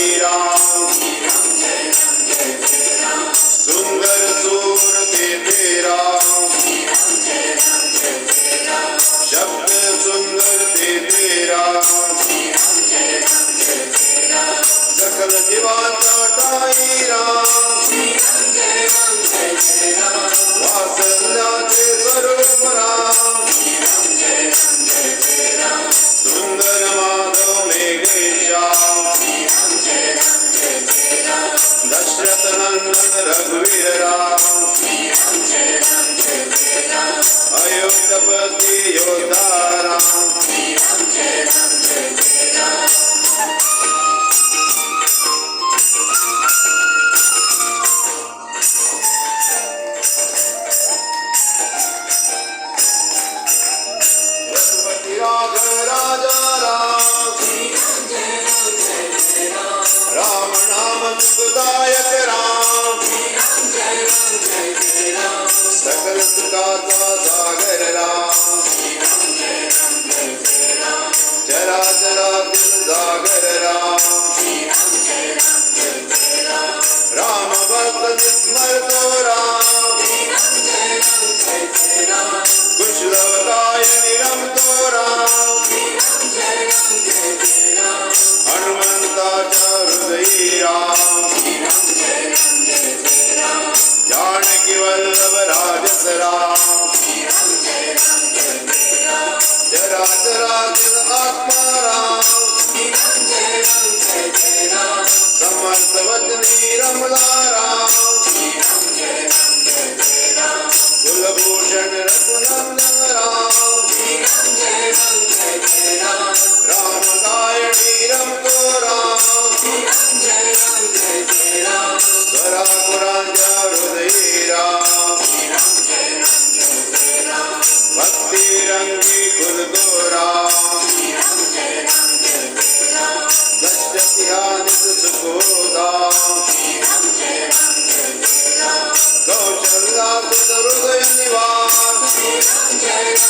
Shira. सकल सुखा का जरा जरा राम राम भक्त स्मर तो राम कुछ लवलाय निरम तो राम केवल्लभ राजस राम जरा जरा जन आत्मा राम समस्त वचनी रमला राम कुलभूषण रघुनंदन राम राम गायणी रम Jai Ram Ram Ram Ram Jai Ram Jai Ram Jai